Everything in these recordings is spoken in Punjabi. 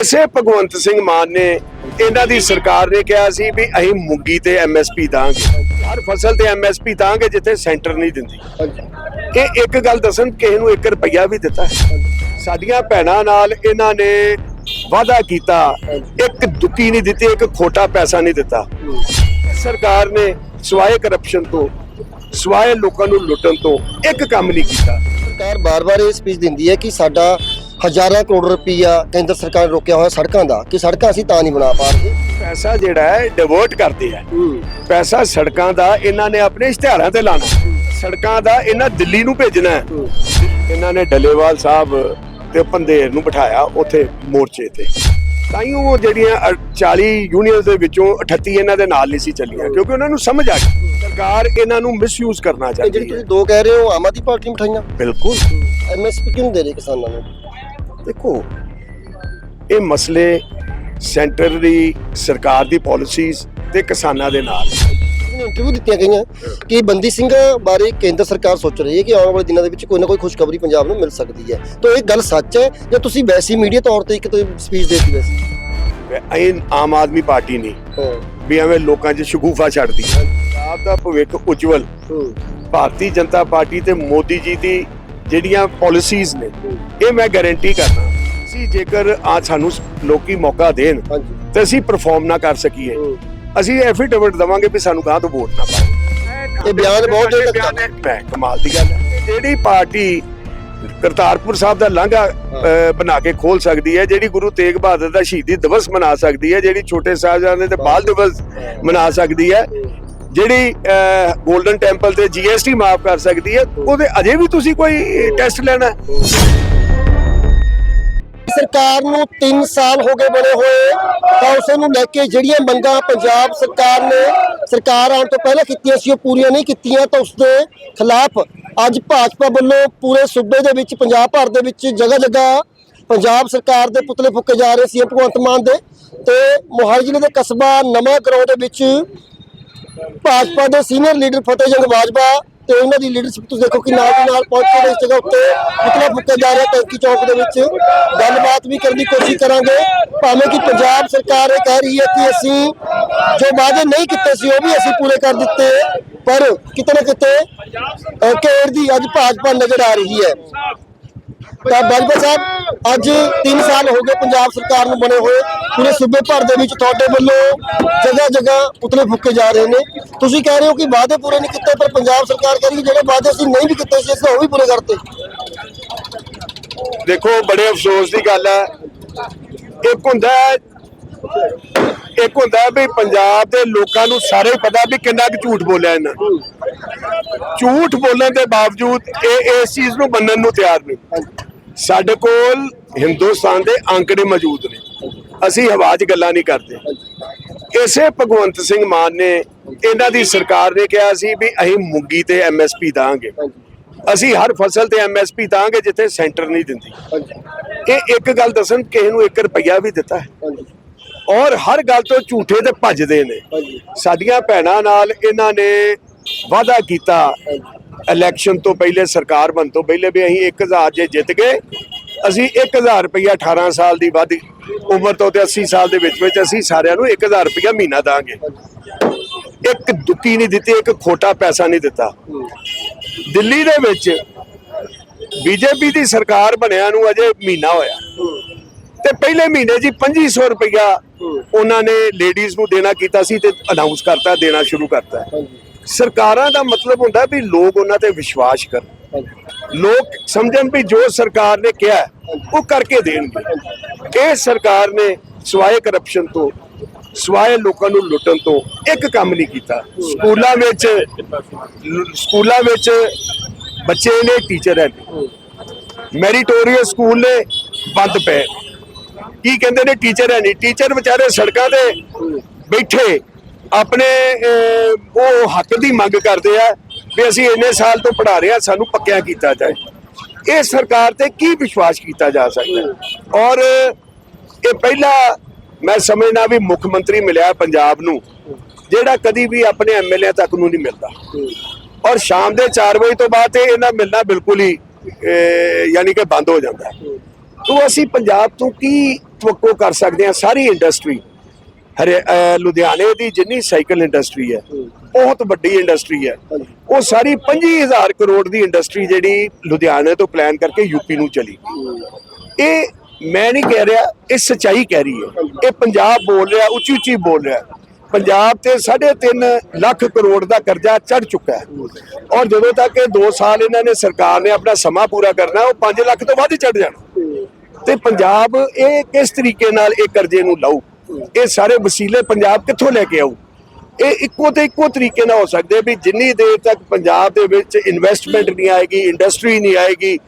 ਇਸੇ ਭਗਵੰਤ ਸਿੰਘ ਮਾਨ ਨੇ ਇਹਨਾਂ ਦੀ ਸਰਕਾਰ ਨੇ ਕਿਹਾ ਸੀ ਵੀ ਅਸੀਂ ਮੁੰਗੀ ਤੇ ਐਮਐਸਪੀ ਦਾਂਗੇ। ਹਰ ਫਸਲ ਤੇ ਐਮਐਸਪੀ ਦਾਂਗੇ ਜਿੱਥੇ ਸੈਂਟਰ ਨਹੀਂ ਦਿੰਦੀ। ਇਹ ਇੱਕ ਗੱਲ ਦੱਸਣ, ਕਿਸੇ ਨੂੰ 1 ਰੁਪਈਆ ਵੀ ਦਿੱਤਾ ਸਾਡੀਆਂ ਭੈਣਾਂ ਨਾਲ ਇਹਨਾਂ ਨੇ ਵਾਅਦਾ ਕੀਤਾ, ਇੱਕ ਦੁੱਕੀ ਨਹੀਂ ਦਿੱਤੀ, ਇੱਕ ਖੋਟਾ ਪੈਸਾ ਨਹੀਂ ਦਿੱਤਾ। ਸਰਕਾਰ ਨੇ ਸਵਾਏ ਕਰਪਸ਼ਨ ਤੋਂ, ਸਵਾਏ ਲੋਕਾਂ ਨੂੰ ਲੁੱਟਣ ਤੋਂ ਇੱਕ ਕੰਮ ਨਹੀਂ ਕੀਤਾ। ਸਰਕਾਰ ਬਾਰ-ਬਾਰ ਇਹ ਸਪੀਚ ਦਿੰਦੀ ਹੈ ਕਿ ਸਾਡਾ ਹਜ਼ਾਰਾਂ ਕਰੋੜ ਰੁਪਈਆ ਕੇਂਦਰ ਸਰਕਾਰ ਨੇ ਰੋਕਿਆ ਹੋਇਆ ਸੜਕਾਂ ਦਾ ਕਿ ਸੜਕਾਂ ਅਸੀਂ ਤਾਂ ਨਹੀਂ ਬਣਾ ਪਾ ਰਹੇ। ਪੈਸਾ ਜਿਹੜਾ ਹੈ ਡਿਵਰਟ ਕਰਦੇ ਆ। ਪੈਸਾ ਸੜਕਾਂ ਦਾ ਇਹਨਾਂ ਨੇ ਆਪਣੇ ਇਸ਼ਤਿਹਾਰਾਂ ਤੇ ਲਾਣਾ ਸੜਕਾਂ ਦਾ ਇਹਨਾਂ ਦਿੱਲੀ ਨੂੰ ਭੇਜਣਾ ਹੈ। ਇਹਨਾਂ ਨੇ ਡੱਲੇਵਾਲ ਸਾਹਿਬ ਤੇ ਪੰਦੇਰ ਨੂੰ ਬਿਠਾਇਆ ਉੱਥੇ ਮੋਰਚੇ ਤੇ। ਤਾਂ ਹੀ ਉਹ ਜਿਹੜੀਆਂ ਅ- 40 ਯੂਨੀਅਨਸ ਦੇ ਵਿੱਚੋਂ 38 ਇਹਨਾਂ ਦੇ ਨਾਲ ਨਹੀਂ ਸੀ ਚੱਲੀਆਂ ਕਿਉਂਕਿ ਉਹਨਾਂ ਨੂੰ ਸਮਝ ਆ ਗਈ। ਸਰਕਾਰ ਇਹਨਾਂ ਨੂੰ ਮਿਸਯੂਜ਼ ਕਰਨਾ ਇਹ ਜਿਹੜੀ ਚਾਹਦੀ ਤੁਸੀਂ ਹੈ। ਦੋ ਕਹਿ ਰਹੇ ਹੋ ਆਮ ਆਦਮੀ ਪਾਰਟੀ ਮਠਾਈਆਂ ਬਿਲਕੁਲ। ਐਮਐਸਪੀ ਕਿਉਂ ਦੇ ਰਹੇ ਕਿਸਾਨਾਂ ਨੂੰ? ਦੇਖੋ ਇਹ ਮਸਲੇ ਸੈਂਟਰ ਦੀ ਸਰਕਾਰ ਦੀ ਪਾਲਿਸੀਜ਼ ਤੇ ਕਿਸਾਨਾਂ ਦੇ ਨਾਲ। ਇੰਟਰਵਿਊ ਦਿੱਤੀਆਂ ਗਈਆਂ ਕਿ ਬੰਦੀ ਸਿੰਘ ਬਾਰੇ ਕੇਂਦਰ ਸਰਕਾਰ ਸੋਚ ਰਹੀ ਹੈ ਕਿ ਆਉਣ ਵਾਲੇ ਦਿਨਾਂ ਦੇ ਵਿੱਚ ਕੋਈ ਨਾ ਕੋਈ ਖੁਸ਼ਖਬਰੀ ਪੰਜਾਬ ਨੂੰ ਮਿਲ ਸਕਦੀ ਹੈ। ਤਾਂ ਇਹ ਗੱਲ ਸੱਚ ਹੈ ਜਾਂ ਤੁਸੀਂ ਵੈਸੀ ਮੀਡੀਆ ਤੌਰ ਤੇ ਇੱਕ ਸਪੀਚ ਦੇਤੀ ਵੈਸੀ? ਇਹ ਆਮ ਆਦਮੀ ਪਾਰਟੀ ਨਹੀਂ ਵੀ ਐਵੇਂ ਲੋਕਾਂ 'ਚ ਸ਼ਗੂਫਾ ਛੱਡਦੀ ਹੈ। ਪੰਜਾਬ ਦਾ ਭਵਿੱਖ ਉਜਵਲ। ਭਾਰਤੀ ਜਨਤਾ ਪਾਰਟੀ ਤੇ ਮੋਦੀ ਜੀ ਦੀ ਜਿਹੜੀਆਂ ਪਾਲਿਸੀਜ਼ ਨੇ ਇਹ ਮੈਂ ਗਾਰੰਟੀ ਕਰਦਾ। ਅਸੀਂ ਜੇਕਰ ਆ ਸਾਨੂੰ ਲੋਕੀ ਮੌਕਾ ਦੇਣ ਤੇ ਅਸੀਂ ਪਰਫਾਰਮ ਨਾ ਕਰ ਸਕੀਏ। ਅਸੀਂ ਐਫੀਡੇਵਿਟ ਦਵਾਂਗੇ ਵੀ ਸਾਨੂੰ ਗਾਂ ਤੋਂ ਵੋਟ ਨਾ ਪਾਓ। ਇਹ ਬਿਆਨ ਬਹੁਤ। ਮੈਂ ਕਮਾਲ ਦੀ ਗੱਲ ਹੈ ਜਿਹੜੀ ਪਾਰਟੀ ਕਰਤਾਰਪੁਰ ਸਾਹਿਬ ਦਾ ਲਾਂਘਾ ਬਣਾ ਕੇ ਖੋਲ ਸਕਦੀ ਹੈ ਜਿਹੜੀ ਗੁਰੂ ਤੇਗ ਬਹਾਦਰ ਦਾ ਸ਼ਹੀਦੀ ਦਿਵਸ ਮਨਾ ਸਕਦੀ ਹੈ ਜਿਹੜੀ ਛੋਟੇ ਸਾਹਿਬਜ਼ਾਦੇ ਤੇ ਬਾਲ ਦਿਵਸ ਮਨਾ ਸਕਦੀ ਹੈ ਜਿਹੜੀ 골ਡਨ ਟੈਂਪਲ ਤੇ ਜੀਐਸਟੀ ਮਾਫ ਕਰ ਸਕਦੀ ਹੈ, ਉਹਦੇ ਅਜੇ ਵੀ ਤੁਸੀਂ ਕੋਈ ਟੈਸਟ ਲੈਣਾ ਸਰਕਾਰ ਨੂੰ 3 ਸਾਲ ਹੋ ਗਏ ਬਣੇ ਹੋਏ, ਤਾਂ ਉਸ ਨੂੰ ਲੈ ਕੇ ਜਿਹੜੀਆਂ ਮੰਗਾਂ ਪੰਜਾਬ ਸਰਕਾਰ ਨੇ ਸਰਕਾਰ ਆਉਣ ਤੋਂ ਪਹਿਲਾਂ ਕੀਤੀਆਂ ਸੀ, ਉਹ ਪੂਰੀਆਂ ਨਹੀਂ ਕੀਤੀਆਂ, ਤਾਂ ਉਸ ਦੇ ਖਿਲਾਫ ਅੱਜ ਭਾਜਪਾ ਵੱਲੋਂ ਪੂਰੇ ਸੂਬੇ ਦੇ ਵਿੱਚ, ਪੰਜਾਬ ਭਰ ਦੇ ਵਿੱਚ ਜਗ੍ਹਾ ਜਗ੍ਹਾ ਪੰਜਾਬ ਸਰਕਾਰ ਦੇ ਪੁਤਲੇ ਫੁੱਕੇ ਜਾ ਰਹੇ ਸੀ ਭਗਵੰਤ ਮਾਨ ਦੇ, ਤੇ ਮੋਹਾਲੀ ਜ਼ਿਲ੍ਹੇ ਦੇ ਕਸਬਾ ਨਵਾਂ ਗਰਾਉਂ ਦੇ ਵਿੱਚ ਭਾਜਪਾ ਦੇ ਸੀਨੀਅਰ ਲੀਡਰ ਫਤਿਹ ਜੰਗ ਬਾਜਵਾ ਤੇ ਉਹਨਾਂ ਦੀ ਲੀਡਰਸ਼ਿਪ ਤੁਸੀਂ ਦੇਖੋ ਕਿ ਨਾਲ ਦੀ ਨਾਲ ਪਹੁੰਚੇ ਇਸ ਜਗ੍ਹਾ ਉੱਤੇ ਪੁਤਲਾ ਫੁੱਕਿਆ ਜਾ ਰਿਹਾ ਟੈਂਕੀ ਚੌਕ ਦੇ ਵਿੱਚ। ਗੱਲਬਾਤ ਵੀ ਕਰਨ ਦੀ ਕੋਸ਼ਿਸ਼ ਕਰਾਂਗੇ। ਭਾਵੇਂ ਕਿ ਪੰਜਾਬ ਸਰਕਾਰ ਇਹ ਕਹਿ ਰਹੀ ਹੈ ਕਿ ਅਸੀਂ ਜੋ ਵਾਅਦੇ ਨਹੀਂ ਕੀਤੇ ਸੀ ਉਹ ਵੀ ਅਸੀਂ ਪੂਰੇ ਕਰ ਦਿੱਤੇ। ਪਰ ਕਿਤੇ ਨਾ ਕਿਤੇ ਅਹ, ਦੀ ਅੱਜ ਭਾਜਪਾ ਨਜ਼ਰ ਆ ਰਹੀ ਹੈ। ਤਾਂ ਬਾਜਵਾ ਸਾਹਿਬ ਅੱਜ 3 ਸਾਲ ਹੋ ਗਏ ਪੰਜਾਬ ਸਰਕਾਰ ਨੂੰ ਬਣੇ ਹੋਏ। ਪੂਰੇ ਸੂਬੇ ਭਰ ਦੇ ਵਿੱਚ ਤੁਹਾਡੇ ਵੱਲੋਂ ਜਗ੍ਹਾ ਜਗ੍ਹਾ ਪੁਤਲੇ ਫੁੱਕੇ ਜਾ ਰਹੇ ਨੇ। ਤੁਸੀਂ ਕਹਿ ਰਹੇ ਹੋ ਕਿ ਵਾਅਦੇ ਪੂਰੇ ਨਹੀਂ ਕੀਤੇ, ਪਰ ਪੰਜਾਬ ਸਰਕਾਰ ਕਹਿ ਰਹੀ ਹੈ ਜਿਹੜੇ ਵਾਅਦੇ ਅਸੀਂ ਨਹੀਂ ਵੀ ਕੀਤੇ ਸੀ ਅਸੀਂ ਉਹ ਵੀ ਪੂਰੇ ਕਰਤੇ। ਦੇਖੋ, ਬੜੇ ਅਫਸੋਸ ਦੀ ਗੱਲ ਹੈ। ਇੱਕ ਹੁੰਦਾ ਹੈ, ਇੱਕ ਹੁੰਦਾ ਵੀ ਪੰਜਾਬ ਦੇ ਲੋਕਾਂ ਨੂੰ ਸਾਰੇ ਪਤਾ ਵੀ ਕਿੰਨਾ ਕੁ ਝੂਠ ਬੋਲਿਆ ਇਹਨਾਂ ਝੂਠ ਬੋਲਣ ਦੇ ਬਾਵਜੂਦ ਇਹ ਇਸ ਚੀਜ਼ ਨੂੰ ਮੰਨਣ ਨੂੰ ਤਿਆਰ ਨਹੀਂ। ਸਾਡੇ ਕੋਲ ਹਿੰਦੁਸਤਾਨ ਦੇ ਅੰਕੜੇ ਮੌਜੂਦ ਨੇ। ਅਸੀਂ ਹਵਾ 'ਚ ਗੱਲਾਂ ਨਹੀਂ ਕਰਦੇ। ਇਸੇ ਭਗਵੰਤ ਸਿੰਘ ਮਾਨ ਨੇ ਇਹਨਾਂ ਦੀ ਸਰਕਾਰ ਨੇ ਕਿਹਾ ਸੀ ਵੀ ਅਸੀਂ ਮੁੰਗੀ ਤੇ ਐਮਐਸਪੀ ਦਾਂਗੇ। ਅਸੀਂ ਹਰ ਫਸਲ ਤੇ ਐਮਐਸਪੀ ਦਾਂਗੇ ਜਿੱਥੇ ਸੈਂਟਰ ਨਹੀਂ ਦਿੰਦੀ। ਇਹ ਇੱਕ ਗੱਲ ਦੱਸਣ ਕਿਸੇ ਨੂੰ 1 ਰੁਪਈਆ ਵੀ ਦਿੱਤਾ ਹੈ। ਔਰ ਹਰ ਗੱਲ ਤੋਂ ਝੂਠੇ ਤੇ ਭੱਜਦੇ ਨੇ। ਸਾਡੀਆਂ ਭੈਣਾਂ ਨਾਲ ਇਹਨਾਂ ਨੇ ਵਾਅਦਾ ਕੀਤਾ ਇਲੈਕਸ਼ਨ ਤੋਂ ਪਹਿਲੇ ਸਰਕਾਰ ਬਣ ਤੋਂ ਪਹਿਲੇ ਵੀ ਅਸੀਂ 1000 ਜੇ ਜਿੱਤ ਗਏ, ਅਸੀਂ 1000 ਰੁਪਇਆ 18 ਸਾਲ ਦੀ ਵੱਧ ਉਮਰ ਤੋਂ ਤੇ 80 ਸਾਲ ਦੇ ਵਿੱਚ ਵਿੱਚ ਅਸੀਂ ਸਾਰਿਆਂ ਨੂੰ 1000 ਰੁਪਇਆ ਮਹੀਨਾ ਦਾਂਗੇ। ਇੱਕ ਦੁੱਕੀ ਨਹੀਂ ਦਿੱਤੀ, ਇੱਕ ਖੋਟਾ ਪੈਸਾ ਨਹੀਂ ਦਿੱਤਾ। ਦਿੱਲੀ ਦੇ ਵਿੱਚ ਬੀਜੇਪੀ ਦੀ ਸਰਕਾਰ ਬਣਿਆ ਨੂੰ ਅਜੇ ਮਹੀਨਾ ਹੋਇਆ। ਤੇ ਪਹਿਲੇ ਮਹੀਨੇ ਜੀ 2500 ਰੁਪਇਆ ਉਹਨਾਂ ਨੇ ਲੇਡੀਜ਼ ਨੂੰ ਦੇਣਾ ਕੀਤਾ ਸੀ ਤੇ ਅਨਾਉਂਸ ਕਰਤਾ, ਦੇਣਾ ਸ਼ੁਰੂ ਕਰਤਾ। ਸਰਕਾਰਾਂ ਦਾ ਮਤਲਬ ਹੁੰਦਾ ਵੀ ਲੋਕ ਉਹਨਾਂ ਤੇ ਵਿਸ਼ਵਾਸ ਕਰਨ। ਲੋਕ ਸਮਝਣ ਵੀ ਜੋ ਸਰਕਾਰ ਨੇ ਕਿਹਾ ਉਹ ਕਰਕੇ ਦੇਣਗੇ। ਇਹ ਸਰਕਾਰ ਨੇ ਸਵਾਏ ਕਰਪਸ਼ਨ ਤੋਂ, ਸਵਾਏ ਲੋਕਾਂ ਨੂੰ ਲੁੱਟਣ ਤੋਂ ਇੱਕ ਕੰਮ ਨਹੀਂ ਕੀਤਾ। ਸਕੂਲਾਂ ਵਿੱਚ ਸਕੂਲਾਂ ਵਿੱਚ ਬੱਚੇ ਨੇ ਟੀਚਰ ਹੈ ਮੈਰੀਟੋਰੀਅਸ ਸਕੂਲ ਨੇ, ਬੰਦ ਪਏ। ਕੀ ਕਹਿੰਦੇ ਨੇ ਟੀਚਰ ਹੈ ਨਹੀਂ? ਟੀਚਰ ਵਿਚਾਰੇ ਸੜਕਾਂ ਤੇ ਬੈਠੇ। ਆਪਣੇ ਉਹ ਹੱਕ ਦੀ ਮੰਗ ਕਰਦੇ ਆ ਵੀ ਅਸੀਂ ਇੰਨੇ ਸਾਲ ਤੋਂ ਪੜ੍ਹਾ ਰਹੇ ਆ, ਸਾਨੂੰ ਪੱਕਿਆ ਕੀਤਾ ਜਾਏ। ਇਹ ਸਰਕਾਰ ਤੇ ਕੀ ਵਿਸ਼ਵਾਸ ਕੀਤਾ ਜਾ ਸਕਦਾ? ਔਰ ਇਹ ਪਹਿਲਾ ਮੈਂ ਸਮਝਣਾ ਵੀ ਮੁੱਖ ਮੰਤਰੀ ਮਿਲਿਆ ਪੰਜਾਬ ਨੂੰ, ਜਿਹੜਾ ਕਦੀ ਵੀ ਆਪਣੇ ਐਮਐਲਏ ਤੱਕ ਨੂੰ ਨਹੀਂ ਮਿਲਦਾ। ਔਰ ਸ਼ਾਮ ਦੇ 4 ਵਜੇ ਤੋਂ ਬਾਅਦ ਤੇ ਇਹਨਾਂ ਮਿਲਣਾ ਬਿਲਕੁਲ ਹੀ ਯਾਨੀ ਕਿ ਬੰਦ ਹੋ ਜਾਂਦਾ। ਹੈ। ਤੋ ਅਸੀਂ ਪੰਜਾਬ ਤੋਂ ਕੀ ਤਵੱਕੋ ਕਰ ਸਕਦੇ ਹਾਂ ਸਾਰੀ ਇੰਡਸਟਰੀ ਲੁਧਿਆਣੇ ਦੀ ਜਿੰਨੀ ਸਾਈਕਲ ਇੰਡਸਟਰੀ ਹੈ ਬਹੁਤ ਵੱਡੀ ਇੰਡਸਟਰੀ ਹੈ। ਉਹ ਸਾਰੀ 25000 ਕਰੋੜ ਦੀ ਇੰਡਸਟਰੀ ਜਿਹੜੀ ਲੁਧਿਆਣੇ ਤੋਂ ਪਲਾਨ ਕਰਕੇ ਯੂਪੀ ਨੂੰ ਚਲੀ। ਇਹ ਮੈਂ ਨਹੀਂ ਕਹਿ ਰਿਹਾ ਇਹ ਸਚਾਈ ਕਹਿ ਰਹੀ ਹੈ। ਇਹ ਪੰਜਾਬ ਬੋਲ ਰਿਹਾ ਉੱਚੀ ਉੱਚੀ ਬੋਲ ਰਿਹਾ। ਪੰਜਾਬ ਤੇ 3.5 ਲੱਖ ਕਰੋੜ ਦਾ ਕਰਜ਼ਾ ਚੜ ਚੁੱਕਾ ਹੈ। ਔਰ ਜਦੋਂ ਤੱਕ ਇਹ 2 ਸਾਲ ਇਹਨਾਂ ਨੇ ਸਰਕਾਰ ਨੇ ਆਪਣਾ ਸਮਾਂ ਪੂਰਾ ਕਰਨਾ ਉਹ 5 ਲੱਖ ਤੋਂ ਵੱਧ ਚੜ ਜਾਣਾ। ਤੇ ਪੰਜਾਬ ਇਹ ਕਿਸ ਤਰੀਕੇ ਨਾਲ ਇਹ ਕਰਜ਼ੇ ਨੂੰ ਲਾਊ? ਇਹ ਸਾਰੇ ਵਸੀਲੇ ਪੰਜਾਬ ਕਿੱਥੋਂ ਲੈ ਕੇ ਆਊ? ਇਹ ਇੱਕੋ ਤੇ ਇੱਕੋ ਤਰੀਕੇ ਨਾਲ ਹੋ ਸਕਦੇ ਵੀ ਜਿੰਨੀ ਦੇਰ ਤੱਕ ਪੰਜਾਬ ਦੇ ਵਿੱਚ ਇਨਵੈਸਟਮੈਂਟ ਨਹੀਂ ਆਏਗੀ ਇੰਡਸਟਰੀ ਨਹੀਂ ਆਏਗੀ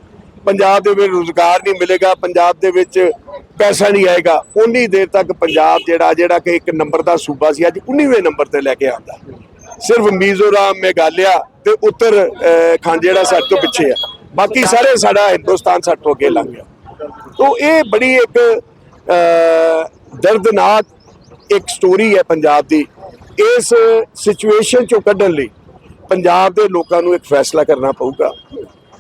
ਪੰਜਾਬ ਦੇ ਵਿੱਚ ਰੋਜ਼ਗਾਰ ਨਹੀਂ ਮਿਲੇਗਾ ਪੰਜਾਬ ਦੇ ਵਿੱਚ ਪੈਸਾ ਨਹੀਂ ਆਏਗਾ ਉਨੀ ਦੇਰ ਤੱਕ ਪੰਜਾਬ ਜਿਹੜਾ ਜਿਹੜਾ ਕਿ ਇੱਕ ਨੰਬਰ ਦਾ ਸੂਬਾ ਸੀ ਅੱਜ 19ਵੇਂ ਨੰਬਰ ਤੇ ਲੈ ਕੇ ਆਉਂਦਾ। ਸਿਰਫ ਮੀਜ਼ੋਰਾਮ ਮੇਘਾਲਿਆ ਤੇ ਉੱਤਰ ਖੰਡ ਜਿਹੜਾ ਸਾਡੇ ਤੋਂ ਪਿੱਛੇ ਆ। ਬਾਕੀ ਸਾਰੇ ਸਾਡਾ ਹਿੰਦੁਸਤਾਨ ਸਾਡੇ ਤੋਂ ਅੱਗੇ ਲੰਘ ਗਿਆ। ਤੋ ਇਹ ਬੜੀ ਇੱਕ ਦਰਦਨਾਕ ਇੱਕ ਸਟੋਰੀ ਹੈ ਪੰਜਾਬ ਦੀ। ਇਸ ਸਿਚੁਏਸ਼ਨ ਚੋਂ ਕੱਢਣ ਲਈ ਪੰਜਾਬ ਦੇ ਲੋਕਾਂ ਨੂੰ ਇੱਕ ਫੈਸਲਾ ਕਰਨਾ ਪਊਗਾ।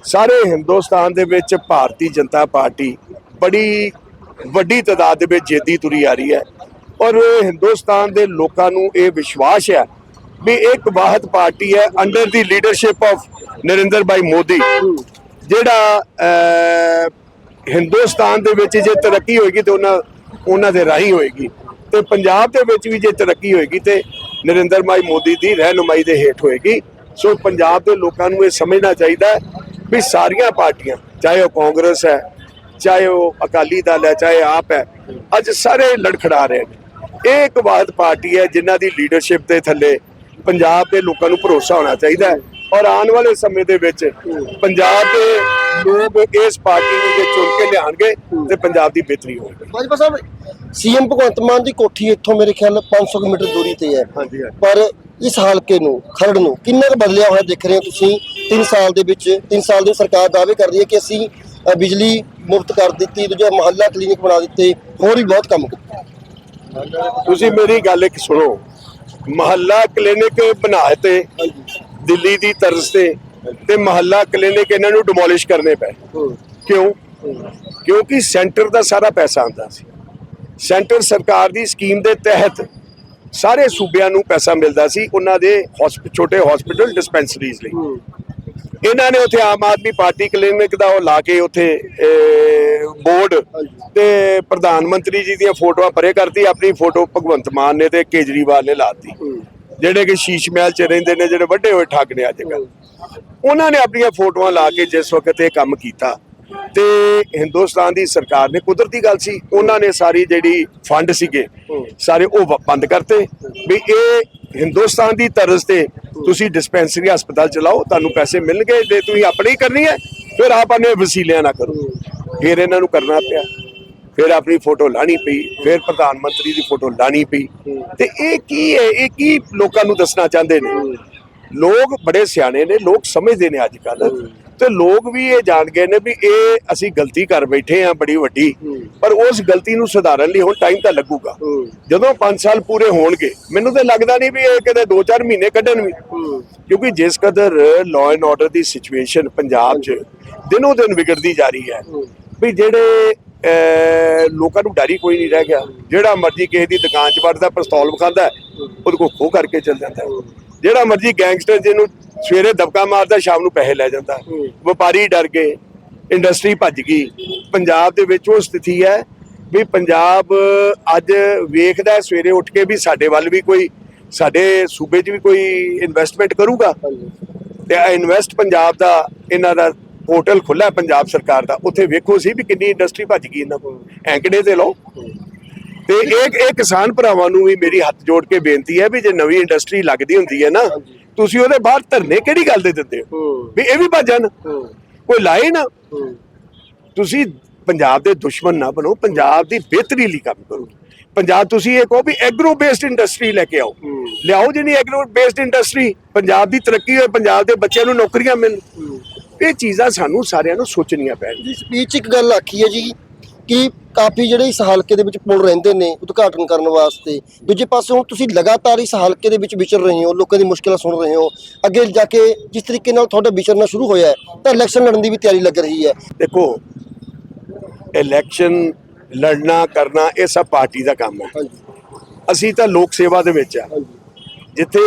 ਸਾਰੇ ਹਿੰਦੁਸਤਾਨ ਦੇ ਵਿੱਚ ਭਾਰਤੀ ਜਨਤਾ ਪਾਰਟੀ ਬੜੀ ਵੱਡੀ ਤਾਦਾਦ ਦੇ ਵਿੱਚ ਜੇਦੀ ਤੁਰੀ ਆ ਰਹੀ ਹੈ। ਔਰ ਹਿੰਦੁਸਤਾਨ ਦੇ ਲੋਕਾਂ ਨੂੰ ਇਹ ਵਿਸ਼ਵਾਸ ਹੈ ਵੀ ਇੱਕ ਵਾਹਦ ਪਾਰਟੀ ਹੈ ਅੰਡਰ ਦੀ ਲੀਡਰਸ਼ਿਪ ਆਫ ਨਰਿੰਦਰ ਭਾਈ ਮੋਦੀ, ਜਿਹੜਾ ਹਿੰਦੁਸਤਾਨ ਦੇ ਵਿੱਚ ਜੇ ਤਰੱਕੀ ਹੋਏਗੀ ਤੇ ਉਹਨਾਂ ਉਹਨਾਂ ਦੇ ਰਾਹੀਂ ਹੋਏਗੀ। ਤੇ ਪੰਜਾਬ ਦੇ ਵਿੱਚ ਵੀ ਜੇ ਤਰੱਕੀ ਹੋਏਗੀ ਤੇ ਨਰਿੰਦਰ ਮਾਈ ਮੋਦੀ ਦੀ ਰਹਿਨੁਮਾਈ ਦੇ ਹੇਠ ਹੋਏਗੀ। ਸੋ ਪੰਜਾਬ ਦੇ ਲੋਕਾਂ ਨੂੰ ਇਹ ਸਮਝਣਾ ਚਾਹੀਦਾ ਵੀ ਸਾਰੀਆਂ ਪਾਰਟੀਆਂ, ਚਾਹੇ ਉਹ ਕਾਂਗਰਸ ਹੈ, ਚਾਹੇ ਉਹ ਅਕਾਲੀ ਦਲ ਹੈ, ਚਾਹੇ ਆਪ ਹੈ, ਅੱਜ ਸਾਰੇ ਲੜਖੜਾ ਰਹੇ ਨੇ। ਇਹ ਇੱਕ ਵਾਹਦ ਪਾਰਟੀ ਹੈ ਜਿਨ੍ਹਾਂ ਦੀ ਲੀਡਰਸ਼ਿਪ ਦੇ ਥੱਲੇ ਪੰਜਾਬ ਦੇ ਲੋਕਾਂ ਨੂੰ ਭਰੋਸਾ ਹੋਣਾ ਚਾਹੀਦਾ ਹੈ। ਔਰ ਆਉਣ ਵਾਲੇ ਸਮੇਂ ਦੇ ਵਿੱਚ ਪੰਜਾਬ ਦੇ ਲੋਕ ਇਸ ਪਾਰਟੀ ਨੂੰ ਜੇ ਚੁਣ ਕੇ ਲਿਆਣਗੇ ਤੇ ਪੰਜਾਬ ਦੀ ਬਿਹਤਰੀ ਹੋਵੇਗੀ। ਬਾਜਪਾ ਸਾਹਿਬ ਸੀਐਮ ਭਗਵੰਤ ਮਾਨ ਦੀ ਕੋਠੀ ਇੱਥੋਂ ਮੇਰੇ ਖਿਆਲ 500 ਮੀਟਰ ਦੂਰੀ ਤੇ ਹੈ। ਪਰ ਇਸ ਹਲਕੇ ਨੂੰ ਖਰੜ ਨੂੰ ਕਿੰਨਾ ਕੁ ਬਦਲਿਆ ਹੋਇਆ ਦੇਖ ਰਹੇ ਹੋ ਤੁਸੀਂ? 3 ਸਾਲ ਦੇ ਵਿੱਚ 3 ਸਾਲ ਦੀ ਸਰਕਾਰ ਦਾਅਵੇ ਕਰ ਰਹੀ ਹੈ ਕਿ ਅਸੀਂ ਬਿਜਲੀ ਮੁਫਤ ਕਰ ਦਿੱਤੀ ਦੂਜਾ ਮਹੱਲਾ ਕਲੀਨਿਕ ਬਣਾ ਦਿੱਤੇ ਹੋਰ ਵੀ ਬਹੁਤ ਕੰਮ ਕੀਤਾ। ਤੁਸੀਂ ਮੇਰੀ ਗੱਲ ਇੱਕ ਸੁਣੋ। ਮਹੱਲਾ ਕਲੀਨਿਕ ਬਣਾਏ ਤੇ ਦਿੱਲੀ ਦੀ ਤਰਜ਼ ਤੇ ਤੇ ਮਹੱਲਾ ਕਲੀਨਿਕ ਇਹਨਾਂ ਨੂੰ ਡਿਮੋਲਿਸ਼ ਕਰਨੇ ਪਏ। ਕਿਉਂ? ਕਿਉਂਕਿ ਸੈਂਟਰ ਦਾ ਸਾਰਾ ਪੈਸਾ ਆਉਂਦਾ ਸੀ। ਸੈਂਟਰ ਸਰਕਾਰ ਦੀ ਸਕੀਮ ਦੇ ਤਹਿਤ ਸਾਰੇ ਸੂਬਿਆਂ ਨੂੰ ਪੈਸਾ ਮਿਲਦਾ ਸੀ ਉਹਨਾਂ ਦੇ ਛੋਟੇ ਹਸਪੀਟਲ ਡਿਸਪੈਂਸਰੀਜ਼ ਲਈ। ਇਹਨਾਂ ਨੇ ਉੱਥੇ ਆਮ ਆਦਮੀ ਪਾਰਟੀ ਕਲੀਨਿਕ ਦਾ ਉਹ ਲਾ ਕੇ ਉੱਥੇ ਬੋਰਡ ਤੇ ਪ੍ਰਧਾਨ ਮੰਤਰੀ ਜੀ ਦੀਆਂ ਫੋਟੋਆਂ ਪਰੇ ਕਰਤੀ ਆਪਣੀ ਫੋਟੋ ਭਗਵੰਤ ਮਾਨ ਨੇ ਤੇ ਕੇਜਰੀਵਾਲ ਨੇ ਲਾਤੀ ਜਿਹੜੇ ਕਿ ਸ਼ੀਸ਼ ਮਹਿਲ 'ਚ ਰਹਿੰਦੇ ਨੇ, ਜਿਹੜੇ ਵੱਡੇ ਹੋਏ ਠੱਗ ਨੇ ਅੱਜ ਕੱਲ ਉਹਨਾਂ ਨੇ ਆਪਣੀਆਂ ਫੋਟੋਆਂ ਲਾ ਕੇ ਜਿਸ ਵਕਤ ਇਹ ਕੰਮ ਕੀਤਾ, ਤੇ ਹਿੰਦੁਸਤਾਨ ਦੀ ਸਰਕਾਰ ਨੇ ਕੁਦਰਤੀ ਗੱਲ ਸੀ। ਉਹਨਾਂ ਨੇ ਸਾਰੀ ਜਿਹੜੀ ਫੰਡ ਸੀਗੇ, ਸਾਰੇ ਉਹ ਬੰਦ ਕਰਤੇ। ਵੀ ਇਹ ਹਿੰਦੁਸਤਾਨ ਦੀ ਤਰਜ਼ ਤੇ ਤੁਸੀਂ ਡਿਸਪੈਂਸਰੀ ਹਸਪਤਾਲ ਚਲਾਓ, ਤੁਹਾਨੂੰ ਪੈਸੇ ਮਿਲਣਗੇ, ਜੇ ਤੁਸੀਂ ਆਪਣੇ ਹੀ ਕਰਨੀ ਹੈ, ਫਿਰ ਆਪ ਆਪਣੇ ਵਸੀਲਿਆਂ ਨਾ ਕਰੋ। ਫਿਰ ਇਹਨਾਂ ਨੂੰ ਕਰਨਾ ਪਿਆ। ਫਿਰ ਆਪਣੀ ਫੋਟੋ ਲਾਣੀ ਪਈ, ਫਿਰ ਪ੍ਰਧਾਨ ਮੰਤਰੀ ਦੀ ਫੋਟੋ ਲਾਣੀ ਪਈ। ਤੇ ਇਹ ਕੀ ਹੈ? ਇਹ ਕੀ ਲੋਕਾਂ ਨੂੰ ਦੱਸਣਾ ਚਾਹੁੰਦੇ ਨੇ? ਲੋਕ ਬੜੇ ਸਿਆਣੇ ਨੇ, ਲੋਕ ਸਮਝਦੇ ਨੇ ਅੱਜ ਕੱਲ ਤੇ ਲੋਕ ਵੀ ਇਹ ਜਾਣ ਗਏ ਨੇ ਵੀ ਇਹ ਅਸੀਂ ਗਲਤੀ ਕਰ ਬੈਠੇ ਆ ਬੜੀ ਵੱਡੀ। ਪਰ ਉਸ ਗਲਤੀ ਨੂੰ ਸੁਧਾਰਨ ਲਈ ਹੁਣ ਟਾਈਮ ਤਾਂ ਲੱਗੂਗਾ। ਜਦੋਂ 5 ਸਾਲ ਪੂਰੇ ਹੋਣਗੇ, ਮੈਨੂੰ ਤਾਂ ਲੱਗਦਾ ਨਹੀਂ ਵੀ ਇਹ ਕਿਤੇ 2-4 ਮਹੀਨੇ ਕੱਢਣ ਵੀ ਕਿਉਂਕਿ ਜਿਸ ਕਦਰ ਲਾਅ ਐਂਡ ਆਰਡਰ ਦੀ ਸਿਚੁਏਸ਼ਨ ਪੰਜਾਬ 'ਚ ਦਿਨੋਂ ਦਿਨ ਵਿਗੜਦੀ ਜਾ ਰਹੀ ਹੈ, ਵੀ ਜਿਹੜੇ ਲੋਕਾਂ ਨੂੰ ਡਰ ਕੋਈ ਨਹੀਂ ਰਹਿ ਗਿਆ ਜਿਹੜਾ ਮਰਜ਼ੀ ਕਿਸੇ ਦੀ ਦੁਕਾਨ 'ਚ ਵੜਦਾ ਪਿਸਤੌਲ ਵਿਖਾਉਂਦਾ ਉਹਦੇ ਕੋਲ ਖੋਹ ਕਰਕੇ ਚੱਲ ਜਾਂਦਾ। ਜਿਹੜਾ ਮਰਜ਼ੀ ਗੈਂਗਸਟਰ ਜਿਹਨੂੰ ਸਵੇਰੇ ਦਬਕਾ ਮਾਰਦਾ ਸ਼ਾਮ ਨੂੰ ਪੈਸੇ ਲੈ ਜਾਂਦਾ। ਵਪਾਰੀ ਡਰ ਗਏ ਇੰਡਸਟਰੀ ਭੱਜ ਗਈ ਪੰਜਾਬ ਦੇ ਵਿੱਚ ਉਹ ਸਥਿਤੀ ਹੈ ਵੀ ਪੰਜਾਬ ਅੱਜ ਵੇਖਦਾ ਸਵੇਰੇ ਉੱਠ ਕੇ ਵੀ ਸਾਡੇ ਵੱਲ ਵੀ ਕੋਈ ਸਾਡੇ ਸੂਬੇ 'ਚ ਵੀ ਕੋਈ ਇਨਵੈਸਟਮੈਂਟ ਕਰੂਗਾ ਤੇ ਇਨਵੈਸਟ ਪੰਜਾਬ ਦਾ ਇਹਨਾਂ ਦਾ ਪੋਰਟਲ ਖੁੱਲਾ ਪੰਜਾਬ ਸਰਕਾਰ ਦਾ ਉੱਥੇ ਵੇਖੋ ਸੀ ਵੀ ਕਿੰਨੀ ਇੰਡਸਟਰੀ ਭੱਜ ਗਈ ਇਹਨਾਂ ਕੋਲ। ਐਂਕੜੇ ਤੇ ਲਓ। ਤੇ ਇਹ ਇਹ ਕਿਸਾਨ ਭਰਾਵਾਂ ਨੂੰ ਵੀ ਮੇਰੀ ਹੱਥ ਜੋੜ ਕੇ ਬੇਨਤੀ ਹੈ ਵੀ ਜੇ ਨਵੀਂ ਇੰਡਸਟਰੀ ਲੱਗਦੀ ਹੁੰਦੀ ਹੈ ਨਾ ਤੁਸੀਂ ਉਹਦੇ ਬਾਹਰ ਧਰਨੇ ਕਿਹੜੀ ਗੱਲ ਦੇ ਦਿੰਦੇ ਹੋ? ਵੀ ਇਹ ਵੀ ਭੱਜਣ ਕੋਈ ਲਾਏ ਨਾ। ਤੁਸੀਂ ਪੰਜਾਬ ਦੇ ਦੁਸ਼ਮਣ ਨਾ ਬਣੋ ਪੰਜਾਬ ਦੀ ਬਿਹਤਰੀ ਲਈ ਕੰਮ ਕਰੋ। ਪੰਜਾਬ ਤੁਸੀਂ ਇਹ ਕਹੋ ਵੀ ਐਗਰੋ ਬੇਸਡ ਇੰਡਸਟਰੀ ਲੈ ਕੇ ਆਓ। ਲਿਆਓ ਜਿਹੜੀ ਐਗਰੋ ਬੇਸਡ ਇੰਡਸਟਰੀ ਪੰਜਾਬ ਦੀ ਤਰੱਕੀ ਹੋਏ ਪੰਜਾਬ ਦੇ ਬੱਚਿਆਂ ਨੂੰ ਨੌਕਰੀਆਂ ਮਿਲਣ। ਇਹ ਚੀਜ਼ਾਂ ਸਾਨੂੰ ਸਾਰਿਆਂ ਨੂੰ ਸੋਚਣੀਆਂ ਪੈਣ। ਜੀ ਸਪੀਚ ਇੱਕ ਗੱਲ ਆਖੀ ਹੈ ਜੀ ਕਿ ਕਾਫੀ ਜਿਹੜੇ ਇਸ ਹਲਕੇ ਦੇ ਵਿੱਚ ਪੁਲ ਰਹਿੰਦੇ ਨੇ ਉਦਘਾਟਨ ਕਰਨ ਵਾਸਤੇ ਦੂਜੇ ਪਾਸੇ ਹੁਣ ਤੁਸੀਂ ਲਗਾਤਾਰ ਇਸ ਹਲਕੇ ਦੇ ਵਿੱਚ ਵਿਚਰ ਰਹੇ ਹੋ ਲੋਕਾਂ ਦੀ ਮੁਸ਼ਕਲਾਂ ਸੁਣ ਰਹੇ ਹੋ ਅੱਗੇ ਜਾ ਕੇ ਜਿਸ ਤਰੀਕੇ ਨਾਲ ਤੁਹਾਡਾ ਵਿਚਰਨਾ ਸ਼ੁਰੂ ਹੋਇਆ ਤਾਂ ਇਲੈਕਸ਼ਨ ਲੜਨ ਦੀ ਵੀ ਤਿਆਰੀ ਲੱਗ ਰਹੀ ਹੈ। ਦੇਖੋ ਇਲੈਕਸ਼ਨ ਲੜਨਾ ਕਰਨਾ ਇਹ ਸਭ ਪਾਰਟੀ ਦਾ ਕੰਮ ਹੈ। ਅਸੀਂ ਤਾਂ ਲੋਕ ਸੇਵਾ ਦੇ ਵਿੱਚ ਆ ਜਿੱਥੇ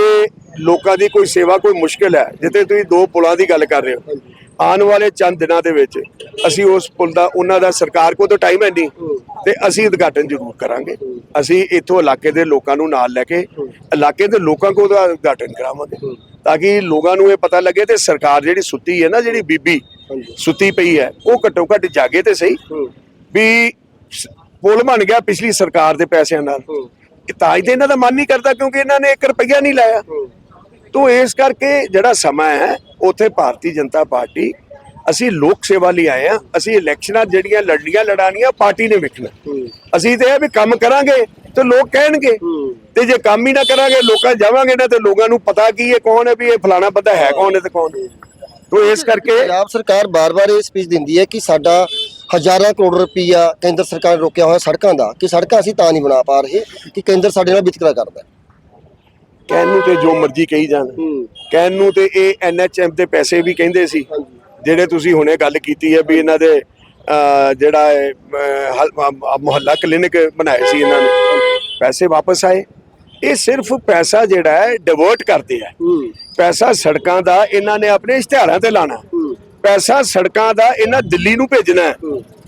ਲੋਕਾਂ ਦੀ ਕੋਈ ਸੇਵਾ ਕੋਈ ਮੁਸ਼ਕਲ ਹੈ ਜਿੱਥੇ ਤੁਸੀਂ ਦੋ ਪੁਲਾਂ ਦੀ ਗੱਲ ਕਰ ਰਹੇ ਹੋ ਆਉਣ ਵਾਲੇ ਚੰਦ ਦਿਨਾਂ ਦੇ ਵਿੱਚ ਅਸੀਂ ਉਸ ਪੁਲ ਦਾ ਉਹਨਾਂ ਦਾ ਸਰਕਾਰ ਕੋਲ ਤਾਂ ਟਾਈਮ ਹੈ ਨਹੀਂ ਤੇ ਅਸੀਂ ਉਦਘਾਟਨ ਜ਼ਰੂਰ ਕਰਾਂਗੇ। ਅਸੀਂ ਇੱਥੋਂ ਇਲਾਕੇ ਦੇ ਲੋਕਾਂ ਨੂੰ ਨਾਲ ਲੈ ਕੇ ਇਲਾਕੇ ਦੇ ਲੋਕਾਂ ਕੋਲ ਦਾ ਉਦਘਾਟਨ ਕਰਾਵਾਂਗੇ ਤਾਂ ਕਿ ਲੋਕਾਂ ਨੂੰ ਇਹ ਪਤਾ ਲੱਗੇ ਤੇ ਸਰਕਾਰ ਜਿਹੜੀ ਸੁੱਤੀ ਹੈ ਨਾ ਜਿਹੜੀ ਬੀਬੀ ਸੁੱਤੀ ਪਈ ਹੈ ਉਹ ਘੱਟੋ ਘੱਟ ਜਾਗੇ ਤੇ ਸਹੀ। ਵੀ ਪੁਲ ਬਣ ਗਿਆ ਪਿਛਲੀ ਸਰਕਾਰ ਦੇ ਪੈਸਿਆਂ ਨਾਲ। ਹੂੰ। ਤਾਂ ਹੀ ਤੇ ਇਹਨਾਂ ਦਾ ਮਨ ਨਹੀਂ ਕਰਦਾ ਕਿਉਂਕਿ ਇਹਨਾਂ ਨੇ 1 ਰੁਪਈਆ ਨਹੀਂ ਲਾਇਆ। ਹੂੰ। ਤੋ ਇਸ ਕਰਕੇ ਜਿਹੜਾ ਸਮਾਂ ਹੈ ਉਥੇ ਭਾਰਤੀ ਜਨਤਾ ਪਾਰਟੀ ਅਸੀਂ ਲੋਕ ਸੇਵਾ ਲਈ ਆਏ ਆ ਅਸੀਂ ਇਲੈਕਸ਼ਨਾਂ ਜਿਹੜੀਆਂ ਲੜਨੀਆਂ ਲੜਾਣੀਆਂ ਪਾਰਟੀ ਨੇ ਵਿਖਣਾ। ਹੂੰ। ਅਸੀਂ ਤੇ ਇਹ ਵੀ ਕੰਮ ਕਰਾਂਗੇ ਤੇ ਲੋਕ ਕਹਿਣਗੇ। ਹੂੰ। ਤੇ ਜੇ ਕੰਮ ਹੀ ਨਾ ਕਰਾਂਗੇ ਲੋਕਾਂ ਜਾਵਾਂਗੇ ਨਾ ਤੇ ਲੋਕਾਂ ਨੂੰ ਪਤਾ ਕੀ ਇਹ ਕੌਣ ਹੈ ਵੀ ਇਹ ਫਲਾਣਾ ਬੰਦਾ ਹੈ ਕੌਣ ਹੈ ਤੇ ਕੌਣ ਨਹੀਂ। ਤੋ ਇਸ ਕਰਕੇ ਪੰਜਾਬ ਸਰਕਾਰ ਬਾਰ-ਬਾਰ ਇਹ ਸਪੀਚ ਦਿੰਦੀ ਹੈ ਕਿ ਸਾਡਾ ਹਜ਼ਾਰਾਂ ਕਰੋੜ ਰੁਪਈਆ ਕੇਂਦਰ ਸਰਕਾਰ ਨੇ ਰੋਕਿਆ ਹੋਇਆ ਸੜਕਾਂ ਦਾ ਕਿ ਸੜਕਾਂ ਅਸੀਂ ਤਾਂ ਨਹੀਂ ਬਣਾ ਪਾ ਰਹੇ ਕਿ ਕੇਂਦਰ ਸਾਡੇ ਨਾਲ ਵਿਤਕਰਾ ਕਰਦਾ ਹੈ। ਕਹਿਣ ਨੂੰ ਤੇ ਜੋ ਮਰਜ਼ੀ ਕਹੀ ਜਾਣ। ਕਹਿਣ ਨੂੰ ਤੇ ਇਹ ਐਨਐਚਐਮ ਦੇ ਪੈਸੇ ਵੀ ਕਹਿੰਦੇ ਸੀ ਜਿਹੜੇ ਤੁਸੀਂ ਹੁਣੇ ਗੱਲ ਕੀਤੀ ਹੈ ਵੀ ਇਹਨਾਂ ਦੇ ਅਹ, ਜਿਹੜਾ ਇਹ, ਅਹ, ਹਲ- ਅਹ, ਮੁਹੱਲਾ ਕਲੀਨਿਕ ਬਣਾਏ ਸੀ ਇਹਨਾਂ ਨੇ। ਪੈਸੇ ਵਾਪਸ ਆਏ। ਇਹ ਸਿਰਫ ਪੈਸਾ ਜਿਹੜਾ ਹੈ ਡਿਵਰਟ ਕਰਦੇ ਆ। ਹੂੰ। ਪੈਸਾ ਸੜਕਾਂ ਦਾ ਇਹਨਾਂ ਨੇ ਆਪਣੇ ਇਸ਼ਤਿਹਾਰਾਂ ਤੇ ਲਾਣਾ। ਪੈਸਾ ਸੜਕਾਂ ਦਾ ਇਹਨਾਂ ਦਿੱਲੀ ਨੂੰ ਭੇਜਣਾ ਹੈ।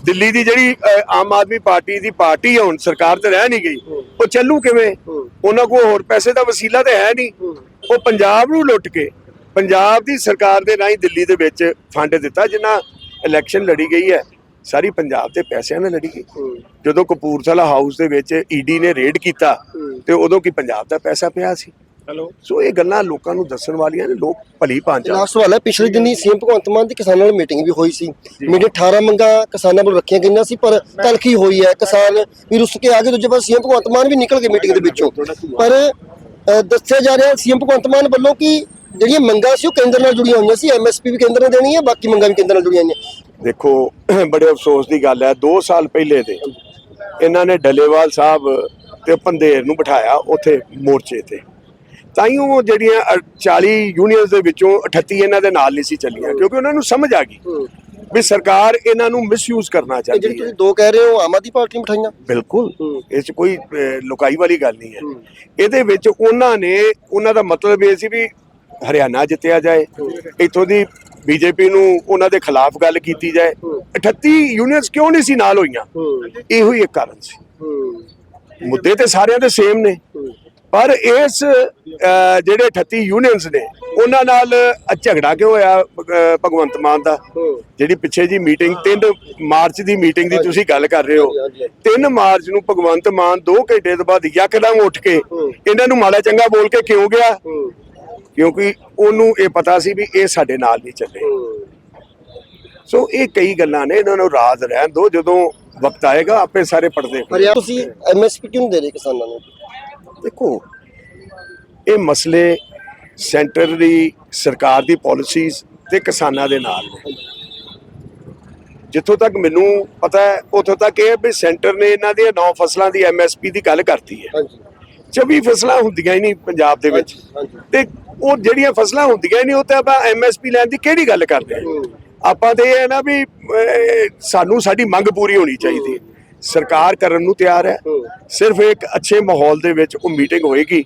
ਦਿੱਲੀ ਦੀ ਜਿਹੜੀ ਆਮ ਆਦਮੀ ਪਾਰਟੀ ਦੀ ਪਾਰਟੀ ਹੈ ਹੁਣ ਸਰਕਾਰ ਤੇ ਰਹਿ ਨਹੀਂ ਗਈ। ਉਹ ਚੱਲੂ ਕਿਵੇਂ। ਉਹਨਾਂ ਕੋਲ ਹੋਰ ਪੈਸੇ ਦਾ ਵਸੀਲਾ ਤੇ ਹੈ ਨਹੀਂ। ਉਹ ਪੰਜਾਬ ਨੂੰ ਲੁੱਟ ਕੇ ਪੰਜਾਬ ਦੀ ਸਰਕਾਰ ਦੇ ਰਾਹੀਂ ਦਿੱਲੀ ਦੇ ਵਿੱਚ ਫੰਡ ਦਿੱਤਾ ਜਿੰਨਾ ਇਲੈਕਸ਼ਨ ਲੜੀ ਗਈ ਹੈ। ਸਾਰੀ ਪੰਜਾਬ ਦੇ ਪੈਸਿਆਂ ਨਾਲ ਲੜੀ ਗਈ। ਜਦੋਂ ਕਪੂਰਥਲਾ ਹਾਊਸ ਦੇ ਵਿੱਚ ਈਡੀ ਨੇ ਰੇਡ ਕੀਤਾ। ਤੇ ਉਦੋਂ ਕੀ ਪੰਜਾਬ ਦਾ ਪੈਸਾ ਪਿਆ ਸੀ? ਹੈਲੋ। ਸੋ ਇਹ ਗੱਲਾਂ ਲੋਕਾਂ ਨੂੰ ਦੱਸਣ ਵਾਲੀਆਂ ਨੇ ਲੋਕ ਭਲੀ ਭਾਂਚਾ ਲਾਸਟ ਸਵਾਲ ਹੈ ਪਿਛਲੇ ਦਿਨੀ ਸੀਐਮ ਭਗਵੰਤ ਮਾਨ ਦੀ ਕਿਸਾਨਾਂ ਨਾਲ ਮੀਟਿੰਗ ਵੀ ਹੋਈ ਸੀ। ਮੇਰੇ 18 ਮੰਗਾਂ ਕਿਸਾਨਾਂ ਵੱਲੋਂ ਰੱਖੀਆਂ ਗਈਆਂ ਸੀ ਪਰ ਤਲਖੀ ਹੋਈ ਹੈ ਕਿਸਾਨ ਵੀ ਰੁੱਸ ਕੇ ਆ ਗਏ ਦੂਜੇ ਪਾਸੇ ਸੀਐਮ ਭਗਵੰਤ ਮਾਨ ਵੀ ਨਿਕਲ ਗਏ ਮੀਟਿੰਗ ਦੇ ਵਿੱਚੋਂ। ਪਰ ਦੱਸਿਆ ਜਾ ਰਿਹਾ ਸੀਐਮ ਭਗਵੰਤ ਮਾਨ ਵੱਲੋਂ ਕਿ ਜਿਹੜੀਆਂ ਮੰਗਾਂ ਸੀ ਉਹ ਕੇਂਦਰ ਨਾਲ ਜੁੜੀਆਂ ਹੋਈਆਂ ਸੀ ਐਮਐਸਪੀ ਵੀ ਕੇਂਦਰ ਨੇ ਦੇਣੀ ਹੈ ਬਾਕੀ ਮੰਗਾਂ ਵੀ ਕੇਂਦਰ ਨਾਲ ਜੁੜੀਆਂ ਹੋਈਆਂ। ਦੇਖੋ ਬੜੇ ਅਫਸੋਸ ਦੀ ਗੱਲ ਹੈ 2 ਸਾਲ ਪਹਿਲੇ ਦੇ ਇਹਨਾਂ ਨੇ ਡੱਲੇਵਾਲ ਸਾਹਿਬ ਤੇ ਪੰਧੇਰ ਨੂੰ ਬਿਠਾਇਆ ਉੱਥੇ ਮੋਰਚੇ ਤੇ। ਤਾਈਓ ਉਹ ਜਿਹੜੀਆਂ ਅ- 40 ਯੂਨੀਅਨਸ ਦੇ ਵਿੱਚੋਂ 38 ਇਹਨਾਂ ਦੇ ਨਾਲ ਨਹੀਂ ਸੀ ਚੱਲੀਆਂ ਕਿਉਂਕਿ ਉਹਨਾਂ ਨੂੰ ਸਮਝ ਆ ਗਈ ਵੀ ਸਰਕਾਰ ਇਹਨਾਂ ਨੂੰ ਮਿਸਯੂਜ਼ ਕਰਨਾ ਜਿਹੜੀ ਚਾਹਦੀ ਹੈ। ਤੁਸੀਂ ਦੋ ਕਹਿ ਰਹੇ ਹੋ ਆਮ ਆਦਮੀ ਪਾਰਟੀ ਨੇ ਬਿਠਾਈਆਂ? ਬਿਲਕੁਲ। ਇਸ 'ਚ ਕੋਈ ਲੁਕਾਈ ਵਾਲੀ ਗੱਲ ਨਹੀਂ ਹੂੰ। ਇਹਦੇ ਵਿੱਚ ਉਹਨਾਂ ਨੇ ਉਹਨਾਂ ਦਾ ਮਤਲਬ ਇਹ ਸੀ ਵੀ ਹਰਿਆਣਾ ਜਿੱਤਿਆ ਜਾਏ ਇੱਥੋਂ ਦੀ ਬੀਜੇਪੀ ਨੂੰ ਉਹਨਾਂ ਦੇ ਖਿਲਾਫ ਗੱਲ ਕੀਤੀ ਜਾਏ। 38 ਯੂਨੀਅਨਸ ਕਿਉਂ ਨਹੀਂ ਸੀ ਨਾਲ ਹੋਈਆਂ? ਇਹੋ ਹੀ ਇੱਕ ਕਾਰਨ ਸੀ। ਮੁੱਦੇ ਤੇ ਸਾਰਿਆਂ ਦੇ ਸੇਮ ਨੇ। ਪਰ ਇਸ ਜਿਹੜੇ 38 ਯੂਨੀਅਨਸ ਨੇ ਉਹਨਾਂ ਨਾਲ ਝਗੜਾ ਕਿਉਂ ਹੋਇਆ ਭਗਵੰਤ ਮਾਨ ਦਾ? ਜਿਹੜੀ ਪਿੱਛੇ ਜੀ ਮੀਟਿੰਗ 3 ਮਾਰਚ ਦੀ ਮੀਟਿੰਗ ਦੀ ਤੁਸੀਂ ਗੱਲ ਕਰ ਰਹੇ ਹੋ। ਹਾਂਜੀ, 3 ਮਾਰਚ ਨੂੰ ਭਗਵੰਤ ਮਾਨ 2 ਘੰਟੇ ਤੋਂ ਬਾਅਦ ਯਕਦਮ ਉੱਠ ਕੇ। ਇਹਨਾਂ ਨੂੰ ਮਾੜਾ ਚੰਗਾ ਬੋਲ ਕੇ ਕਿਉਂ ਗਿਆ? ਕਿਉਂਕਿ ਉਹਨੂੰ ਇਹ ਪਤਾ ਸੀ ਵੀ ਇਹ ਸਾਡੇ ਨਾਲ ਨਹੀਂ ਚੱਲੇ। ਸੋ ਇਹ ਕਈ ਗੱਲਾਂ ਨੇ ਇਹਨਾਂ ਨੂੰ ਰਾਜ਼ ਰਹਿਣ ਦਿਓ ਜਦੋਂ ਵਕਤ ਆਏਗਾ ਆਪੇ ਸਾਰੇ ਪੜਦੇ ਤੁਸੀਂ ਐਮਐਸਪੀ ਕਿਉਂ ਦੇ ਰਹੇ ਕਿਸਾਨਾਂ ਨੂੰ? ਦੇਖੋ ਇਹ ਮਸਲੇ ਸੈਂਟਰ ਦੀ ਸਰਕਾਰ ਦੀ ਪਾਲਿਸੀਜ਼ ਤੇ ਕਿਸਾਨਾਂ ਦੇ ਨਾਲ ਨੇ। ਜਿੱਥੋਂ ਤੱਕ ਮੈਨੂੰ ਪਤਾ ਹੈ ਉੱਥੋਂ ਤੱਕ ਇਹ ਵੀ ਸੈਂਟਰ ਨੇ ਇਹਨਾਂ ਦੀਆਂ ਨੌ ਫਸਲਾਂ ਦੀ ਐਮਐਸਪੀ ਦੀ ਗੱਲ ਕਰਤੀ ਹੈ। ਹਾਂਜੀ। 24 ਫਸਲਾਂ ਹੁੰਦੀਆਂ ਹੀ ਨਹੀਂ ਪੰਜਾਬ ਦੇ ਵਿੱਚ। ਤੇ ਉਹ ਜਿਹੜੀਆਂ ਫਸਲਾਂ ਹੁੰਦੀਆਂ ਹੀ ਨਹੀਂ ਉਹ ਤੇ ਆਪਾਂ ਐਮਐਸਪੀ ਲੈਣ ਦੀ ਕਿਹੜੀ ਗੱਲ ਕਰਦੇ। ਆਪਾਂ ਤੇ ਇਹ ਹੈ ਨਾ ਵੀ ਸਾਨੂੰ ਸਾਡੀ ਮੰਗ ਪੂਰੀ ਹੋਣੀ ਚਾਹੀਦੀ ਹੈ। ਸਰਕਾਰ ਕਰਨ ਨੂੰ ਤਿਆਰ ਹੈ। ਸਿਰਫ ਇੱਕ ਅੱਛੇ ਮਾਹੌਲ ਦੇ ਵਿੱਚ ਉਹ ਮੀਟਿੰਗ ਹੋਏਗੀ।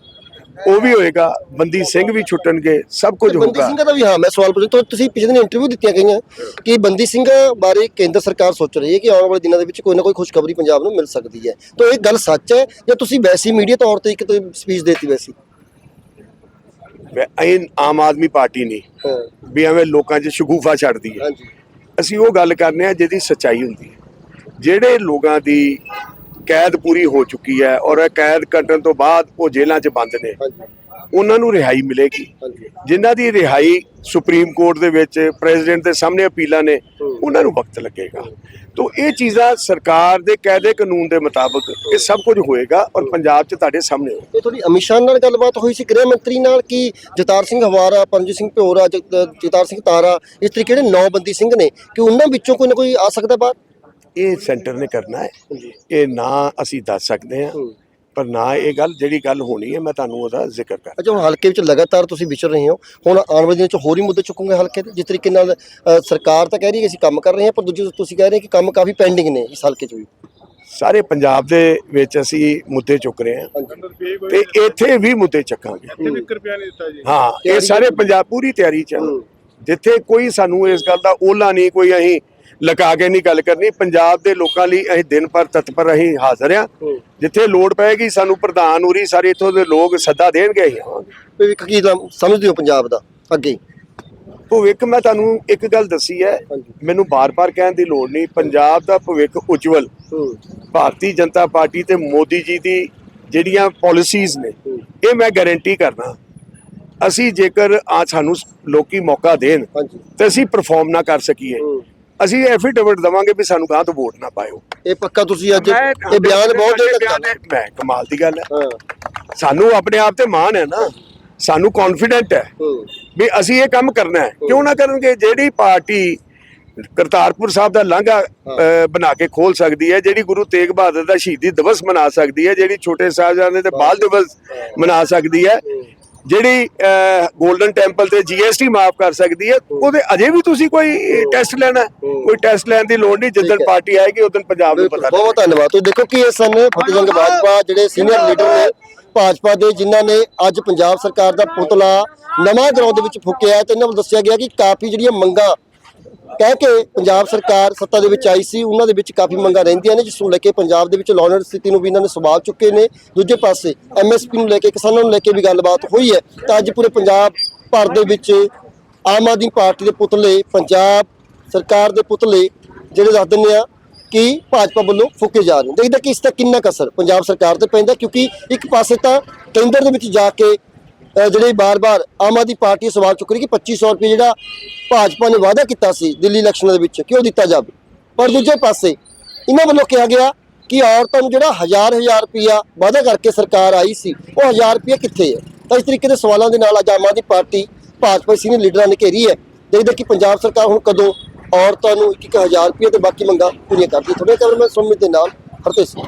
ਉਹ ਵੀ ਹੋਏਗਾ ਬੰਦੀ ਸਿੰਘ ਵੀ ਛੁੱਟਣਗੇ ਸਭ ਕੁਝ ਬੰਦੀ ਹੋਊਗਾ। ਸਿੰਘ ਦਾ ਵੀ ਹਾਂ ਮੈਂ ਸਵਾਲ ਪੁੱਛਦਾ ਤੁ- ਤੁਸੀਂ ਪਿਛਲੇ ਦਿਨ ਇੰਟਰਵਿਊ ਦਿੱਤੀਆਂ ਗਈਆਂ ਕਿ ਬੰਦੀ ਸਿੰਘ ਬਾਰੇ ਕੇਂਦਰ ਸਰਕਾਰ ਸੋਚ ਰਹੀ ਹੈ ਕਿ ਆਉਣ ਵਾਲੇ ਦਿਨਾਂ ਦੇ ਵਿੱਚ ਕੋਈ ਨਾ ਕੋਈ ਖੁਸ਼ਖਬਰੀ ਪੰਜਾਬ ਨੂੰ ਮਿਲ ਸਕਦੀ ਹੈ। ਤਾਂ ਇਹ ਗੱਲ ਸੱਚ ਹੈ ਜਾਂ ਤੁਸੀਂ ਵੈਸੀ ਮੀਡੀਆ ਤੌਰ ਤੇ ਇੱਕ ਸਪੀਚ ਦੇਤੀ ਵੈਸੀ? ਇਹ ਆਮ ਆਦਮੀ ਪਾਰਟੀ ਨਹੀਂ ਵੀ ਐਵੇਂ ਲੋਕਾਂ 'ਚ ਸ਼ਗੂਫਾ ਛੱਡਦੀ ਹੈ। ਅਸੀਂ ਉਹ ਗੱਲ ਕਰਨੇ ਆ ਜਿਹਦੀ ਸੱਚਾਈ ਹੁੰਦੀ ਹੈ। ਜਿਹੜੇ ਲੋਕਾਂ ਦੀ ਕੈਦ ਪੂਰੀ ਹੋ ਚੁੱਕੀ ਹੈ ਔਰ ਇਹ ਕੈਦ ਕੱਟਣ ਤੋਂ ਬਾਅਦ ਉਹ ਜੇਲ੍ਹਾਂ 'ਚ ਬੰਦ ਨੇ ਉਹਨਾਂ ਨੂੰ ਰਿਹਾਈ ਮਿਲੇਗੀ। ਜਿਨ੍ਹਾਂ ਦੀ ਰਿਹਾਈ ਸੁਪਰੀਮ ਕੋਰਟ ਦੇ ਵਿੱਚ ਪ੍ਰੈਜ਼ੀਡੈਂਟ ਦੇ ਸਾਹਮਣੇ ਅਪੀਲਾਂ ਨੇ ਉਹਨਾਂ ਨੂੰ ਵਕਤ ਲੱਗੇਗਾ। ਤੋਂ ਇਹ ਚੀਜ਼ਾਂ ਸਰਕਾਰ ਦੇ ਕਾਇਦੇ ਕਾਨੂੰਨ ਦੇ ਮੁਤਾਬਕ ਇਹ ਸਭ ਕੁਝ ਹੋਏਗਾ ਔਰ ਪੰਜਾਬ 'ਚ ਤੁਹਾਡੇ ਸਾਹਮਣੇ ਹੋਏਗਾ। ਇਹ ਤੁਹਾਡੀ ਅਮਿਤ ਸ਼ਾਹ ਨਾਲ ਗੱਲਬਾਤ ਹੋਈ ਸੀ ਗ੍ਰਹਿ ਮੰਤਰੀ ਨਾਲ ਕਿ ਜਤਾਰ ਸਿੰਘ ਹਵਾਰਾ ਪਰਮਜੀਤ ਸਿੰਘ ਭਿਓਰਾ ਜਤਾਰ ਸਿੰਘ ਤਾਰਾ ਇਸ ਤਰੀਕੇ ਦੇ ਨੌ ਬੰਦੀ ਸਿੰਘ ਨੇ ਕਿ ਉਹਨਾਂ ਵਿੱਚੋਂ ਕੋਈ ਨਾ ਕੋਈ ਆ ਸਕਦਾ ਬਾਹਰ? ਇਹ ਸੈਂਟਰ ਨੇ ਕਰਨਾ ਹੈ। ਇਹ ਨਾ ਅਸੀਂ ਦੱਸ ਸਕਦੇ ਹਾਂ। ਪਰ ਨਾ ਇਹ ਗੱਲ ਜਿਹੜੀ ਗੱਲ ਹੋਣੀ ਹੈ ਮੈਂ ਤੁਹਾਨੂੰ ਉਹਦਾ ਜ਼ਿਕਰ ਕਰ ਅੱਛਾ ਹੁਣ ਹਲਕੇ ਵਿੱਚ ਲਗਾਤਾਰ ਤੁਸੀਂ ਵਿਚਰ ਰਹੇ ਹੋ। ਹੁਣ ਆਉਣ ਵਾਲੇ ਦਿਨਾਂ 'ਚ ਹੋਰ ਹੀ ਮੁੱਦੇ ਚੁੱਕੋਗੇ ਹਲਕੇ ਦੇ? ਜਿਸ ਤਰੀਕੇ ਨਾਲ ਸਰਕਾਰ ਤਾਂ ਕਹਿ ਰਹੀ ਹੈ ਕਿ ਅਸੀਂ ਕੰਮ ਕਰ ਰਹੇ ਹਾਂ ਪਰ ਦੂਜੀ ਤੁਸੀਂ ਕਹਿ ਰਹੇ ਕਿ ਕੰਮ ਕਾਫੀ ਪੈਂਡਿੰਗ ਨੇ ਇਸ ਹਲਕੇ 'ਚ ਵੀ। ਸਾਰੇ ਪੰਜਾਬ ਦੇ ਵਿੱਚ ਅਸੀਂ ਮੁੱਦੇ ਚੁੱਕ ਰਹੇ ਹਾਂ। ਤੇ ਇੱਥੇ ਵੀ ਮੁੱਦੇ ਚੱਕਾਂਗੇ। ਇੱਥੇ ਵੀ ਇੱਕ ਰੁਪਿਆ ਨਹੀਂ ਦਿੱਤਾ ਜੀ। ਹਾਂ ਇਹ ਸਾਰੇ ਪੰਜਾਬ ਪੂਰੀ ਤਿਆਰੀ ਚ। ਜਿੱਥੇ ਕੋਈ ਸਾਨੂੰ ਇਸ ਗੱਲ ਦਾ ਓਲਾ ਨਹੀਂ ਕੋਈ ਅਸੀਂ ਲਗਾ ਕੇ ਨਹੀਂ ਗੱਲ ਕਰਨੀ। ਪੰਜਾਬ ਦੇ ਲੋਕਾਂ ਲਈ ਅਸੀਂ ਦਿਨ ਪਰ ਤਤਪਰ ਅਸੀਂ ਹਾਜ਼ਰ ਆ ਜਿੱਥੇ ਲੋੜ ਪਏਗੀ ਸਾਨੂੰ ਪ੍ਰਧਾਨ ਉਰੀ ਸਾਰੇ ਇੱਥੋਂ ਦੇ ਲੋਕ ਸੱਦਾ ਦੇਣਗੇ ਭਵਿੱਖ ਕੀ ਸਮਝਦੇ ਹੋ ਪੰਜਾਬ ਦਾ ਅੱਗੇ। ਭਵਿੱਖ ਮੈਂ ਤੁਹਾਨੂੰ ਇੱਕ ਗੱਲ ਦੱਸੀ ਹੈ। ਮੈਨੂੰ ਬਾਰ-ਬਾਰ ਕਹਿਣ ਦੀ ਲੋੜ ਨਹੀਂ। ਪੰਜਾਬ ਦਾ ਭਵਿੱਖ ਉਜਵਲ। ਹੂੰ। ਭਾਰਤੀ ਜਨਤਾ ਪਾਰਟੀ ਤੇ ਮੋਦੀ ਜੀ ਦੀ ਜਿਹੜੀਆਂ ਪਾਲਿਸੀਜ਼ ਨੇ ਇਹ ਮੈਂ ਗਾਰੰਟੀ ਕਰਦਾ। ਅਸੀਂ ਜੇਕਰ ਆ ਸਾਨੂੰ ਲੋਕੀ ਮੌਕਾ ਦੇਣ ਤੇ ਅਸੀਂ ਪਰਫਾਰਮ ਨਾ ਕਰ ਸਕੀਏ। ਹੂੰ। ਅਸੀਂ ਐਫੀਡੇਵਿਟ ਦਵਾਂਗੇ ਵੀ ਸਾਨੂੰ ਗਾਂ ਤੋਂ ਵੋਟ ਨਾ ਪਾਇਓ। ਇਹ ਪੱਕਾ ਤੁਸੀਂ ਅੱਜ ਇਹ ਬਿਆਨ ਬਹੁਤ ਦੇਰ ਤੱਕ ਮੈਂ ਕਮਾਲ ਦੀ ਗੱਲ ਹੈ। ਹਾਂ। ਸਾਨੂੰ ਆਪਣੇ ਆਪ ਤੇ ਮਾਣ ਹੈ ਨਾ। ਸਾਨੂੰ ਕੌਨਫੀਡੈਂਟ ਹੈ ਹੂੰ। ਵੀ ਅਸੀਂ ਇਹ ਕੰਮ ਕਰਨਾ ਹੈ। ਕਿਉਂ ਨਾ ਕਰਨਗੇ? ਜਿਹੜੀ ਪਾਰਟੀ ਕਰਤਾਰਪੁਰ ਸਾਹਿਬ ਦਾ ਲਾਂਘਾ ਬਣਾ ਕੇ ਖੋਲ ਸਕਦੀ ਹੈ ਜਿਹੜੀ ਗੁਰੂ ਤੇਗ ਬਹਾਦਰ ਦਾ ਸ਼ਹੀਦੀ ਦਿਵਸ ਮਨਾ ਸਕਦੀ ਹੈ ਜਿਹੜੀ ਛੋਟੇ ਸਾਹਿਬਜ਼ਾਦੇ ਦੇ ਬਾਲ ਦਿਵਸ ਮਨਾ ਸਕਦੀ ਹੈ। ਜਿਹੜੀ 골ਡਨ ਟੈਂਪਲ ਤੇ ਜੀਐਸਟੀ ਮਾਫ ਕਰ ਸਕਦੀ ਹੈ ਉਹਦੇ ਅਜੇ ਵੀ ਤੁਸੀਂ ਕੋਈ ਟੈਸਟ ਲੈਣਾ? ਕੋਈ ਟੈਸਟ ਲੈਣ ਦੀ ਲੋੜ ਨਹੀਂ ਜਿੱਦਣ। ਪਾਰਟੀ ਆਏਗੀ ਉਦੋਂ ਪੰਜਾਬ ਨੂੰ ਪਤਾ ਬਹੁਤ ਧੰਨਵਾਦ। ਤੁਸੀਂ ਦੇਖੋ ਕਿ ਇਹ ਸਨ ਫਤਿਹ ਸਿੰਘ ਬਾਜਵਾ ਜਿਹੜੇ ਸੀਨੀਅਰ ਲੀਡਰ ਨੇ ਭਾਜਪਾ ਦੇ ਜਿਨ੍ਹਾਂ ਨੇ ਅੱਜ ਪੰਜਾਬ ਸਰਕਾਰ ਦਾ ਪੁਤਲਾ ਨਵਾਂ ਗਰਾਊਂਡ ਦੇ ਵਿੱਚ ਫੂਕਿਆ ਤੇ ਇਹਨਾਂ ਨੂੰ ਦੱਸਿਆ ਗਿਆ ਕਿ ਕਾਫੀ ਜਿਹੜੀਆਂ ਮੰਗਾਂ ਕਹਿ ਕੇ ਪੰਜਾਬ ਸਰਕਾਰ ਸੱਤਾ ਦੇ ਵਿੱਚ ਆਈ ਸੀ, ਉਹਨਾਂ ਦੇ ਵਿੱਚ ਕਾਫੀ ਮੰਗਾਂ ਰਹਿੰਦੀਆਂ ਨੇ, ਜਿਸ ਨੂੰ ਲੈ ਕੇ ਪੰਜਾਬ ਦੇ ਵਿੱਚ ਲਾਅ ਸਥਿਤੀ ਨੂੰ ਵੀ ਇਹਨਾਂ ਨੇ ਸੰਭਾਲ ਚੁੱਕੇ ਨੇ। ਦੂਜੇ ਪਾਸੇ ਐਮਐਸਪੀ ਨੂੰ ਲੈ ਕੇ, ਕਿਸਾਨਾਂ ਨੂੰ ਲੈ ਕੇ ਵੀ ਗੱਲਬਾਤ ਹੋਈ ਹੈ। ਤਾਂ ਅੱਜ ਪੂਰੇ ਪੰਜਾਬ ਭਰ ਦੇ ਵਿੱਚ ਆਮ ਆਦਮੀ ਪਾਰਟੀ ਦੇ ਪੁਤਲੇ, ਪੰਜਾਬ ਸਰਕਾਰ ਦੇ ਪੁਤਲੇ ਜਿਹੜੇ ਦੱਸ ਦਿੰਦੇ ਆ ਕਿ ਭਾਜਪਾ ਵੱਲੋਂ ਫੂਕੇ ਜਾ ਰਹੇ ਨੇ। ਦੇਖਦਾ ਕਿ ਇਸ ਦਾ ਕਿੰਨਾ ਕੁ ਅਸਰ ਪੰਜਾਬ ਸਰਕਾਰ ਤੇ ਪੈਂਦਾ ਕਿਉਂਕਿ ਇੱਕ ਪਾਸੇ ਤਾਂ ਕੇਂਦਰ ਦੇ ਵਿੱਚ ਜਾ ਕੇ ਜਿਹੜੇ ਬਾਰ-ਬਾਰ ਆਮ ਆਦਮੀ ਪਾਰਟੀ ਸਵਾਲ ਚੁੱਕ ਰਹੀ ਕਿ 2500 ਰੁਪਏ ਜਿਹੜਾ ਭਾਜਪਾ ਨੇ ਵਾਅਦਾ ਕੀਤਾ ਸੀ ਦਿੱਲੀ ਇਲੈਕਸ਼ਨਾਂ ਦੇ ਵਿੱਚ ਕਿ ਉਹ ਦਿੱਤਾ ਜਾਵੇ? ਪਰ ਦੂਜੇ ਪਾਸੇ ਇਹਨਾਂ ਵੱਲੋਂ ਕਿਹਾ ਗਿਆ ਕਿ ਔਰਤਾਂ ਨੂੰ ਜਿਹੜਾ ਹਜ਼ਾਰ ਹਜ਼ਾਰ ਰੁਪਇਆ ਵਾਅਦਾ ਕਰਕੇ ਸਰਕਾਰ ਆਈ ਸੀ, ਉਹ ਹਜ਼ਾਰ ਰੁਪਏ ਕਿੱਥੇ ਹੈ? ਤਾਂ ਇਸ ਤਰੀਕੇ ਦੇ ਸਵਾਲਾਂ ਦੇ ਨਾਲ ਅੱਜ ਆਮ ਆਦਮੀ ਪਾਰਟੀ ਭਾਜਪਾ ਸੀਨੀਅਰ ਲੀਡਰਾਂ ਨੇ ਘੇਰੀ ਹੈ। ਦੇਖਦੇ ਕਿ ਪੰਜਾਬ ਸਰਕਾਰ ਹੁਣ ਕਦੋਂ ਔਰਤਾਂ ਨੂੰ ਇੱਕ ਇੱਕ ਹਜ਼ਾਰ ਰੁਪਏ ਤੇ ਬਾਕੀ ਮੰਗਾਂ ਪੂਰੀਆਂ ਕਰਦੀ ਹੈ। ਤੁਹਾਡੇ ਮੈਂ ਸੁਮਿਤ ਦੇ ਨਾਲ ਹਰਤੇਜ ਸਿੰਘ।